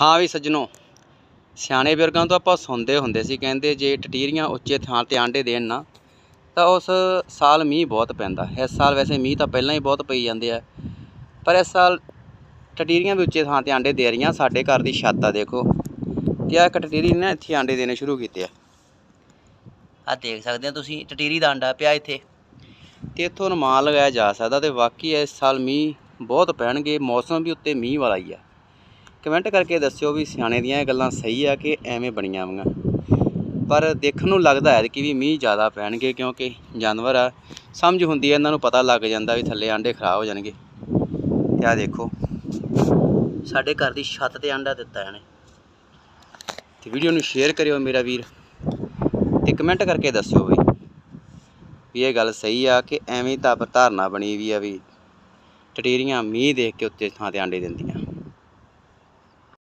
ਹਾਂ ਵੀ ਸੱਜਣੋ ਸਿਆਣੇ ਬਜ਼ੁਰਗਾਂ ਤੋਂ ਆਪਾਂ ਸੁਣਦੇ ਹੁੰਦੇ ਸੀ ਕਹਿੰਦੇ ਜੇ ਟਟੀਰੀਆਂ ਉੱਚੇ ਥਾਂ ਤੇ ਆਂਡੇ ਦੇਣ ਨਾ ਤਾਂ ਉਸ ਸਾਲ ਮੀਂਹ ਬਹੁਤ ਪੈਂਦਾ। ਇਸ ਸਾਲ ਵੈਸੇ ਮੀਂਹ ਤਾਂ ਪਹਿਲਾਂ ਹੀ ਬਹੁਤ ਪਈ ਜਾਂਦੇ ਆ ਪਰ ਇਸ ਸਾਲ ਟਟੀਰੀਆਂ ਵੀ ਉੱਚੇ ਥਾਂ ਤੇ ਆਂਡੇ ਦੇ ਰਹੀਆਂ ਸਾਡੇ ਘਰ ਦੀ ਛੱਤ ਆ ਦੇਖੋ। ਤੇ ਆ ਟਟੀਰੀ ਨੇ ਇੱਥੇ ਆਂਡੇ ਦੇਣੇ ਸ਼ੁਰੂ ਕੀਤੇ ਆ। ਆ ਦੇਖ ਸਕਦੇ ਆ ਤੁਸੀਂ ਟਟੀਰੀ ਦਾ ਆਂਡਾ ਪਿਆ ਇੱਥੇ। ਤੇ ਇੱਥੋਂ ਅਨੁਮਾਨ ਲਗਾਇਆ ਜਾ ਸਕਦਾ ਤੇ ਵਾਕਈ ਇਸ ਸਾਲ ਮੀਂਹ ਬਹੁਤ ਪੈਣਗੇ ਮੌਸਮ ਵੀ ਉੱਤੇ ਮੀਂਹ ਵਾਲਾ ਹੀ ਆ। ਕਮੈਂਟ ਕਰਕੇ ਦੱਸਿਓ ਵੀ ਸਿਆਣੇ ਦੀਆਂ ਇਹ ਗੱਲਾਂ ਸਹੀ ਆ ਕਿ ਐਵੇਂ ਬਣੀਆਂ ਹੋਈਆਂ ਪਰ ਦੇਖਣ ਨੂੰ ਲੱਗਦਾ ਹੈ ਕਿ ਵੀ ਮੀਂਹ ਜ਼ਿਆਦਾ ਪੈਣਗੇ ਕਿਉਂਕਿ ਜਾਨਵਰ ਆ, ਸਮਝ ਹੁੰਦੀ ਹੈ, ਇਹਨਾਂ ਨੂੰ ਪਤਾ ਲੱਗ ਜਾਂਦਾ ਵੀ ਥੱਲੇ ਆਂਡੇ ਖਰਾਬ ਹੋ ਜਾਣਗੇ। ਤੇ ਆ ਦੇਖੋ, ਸਾਡੇ ਘਰ ਦੀ ਛੱਤ ਤੇ ਆਂਡਾ ਦਿੱਤਾ ਇਹਨੇ। ਤੇ ਵੀਡੀਓ ਨੂੰ ਸ਼ੇਅਰ ਕਰਿਓ ਮੇਰਾ ਵੀਰ, ਤੇ ਕਮੈਂਟ ਕਰਕੇ ਦੱਸਿਓ ਵੀ ਵੀ ਇਹ ਗੱਲ ਸਹੀ ਆ ਕਿ ਐਵੇਂ ਤਾਂ ਧਾਰਨਾ ਬਣੀ ਵੀ ਆ ਵੀ, ਟਟੀਰੀਆਂ ਮੀਂਹ ਦੇਖ ਕੇ ਉੱਤੇ ਥਾਂ ਤੇ ਆਂਡੇ ਦਿੰਦੀਆਂ।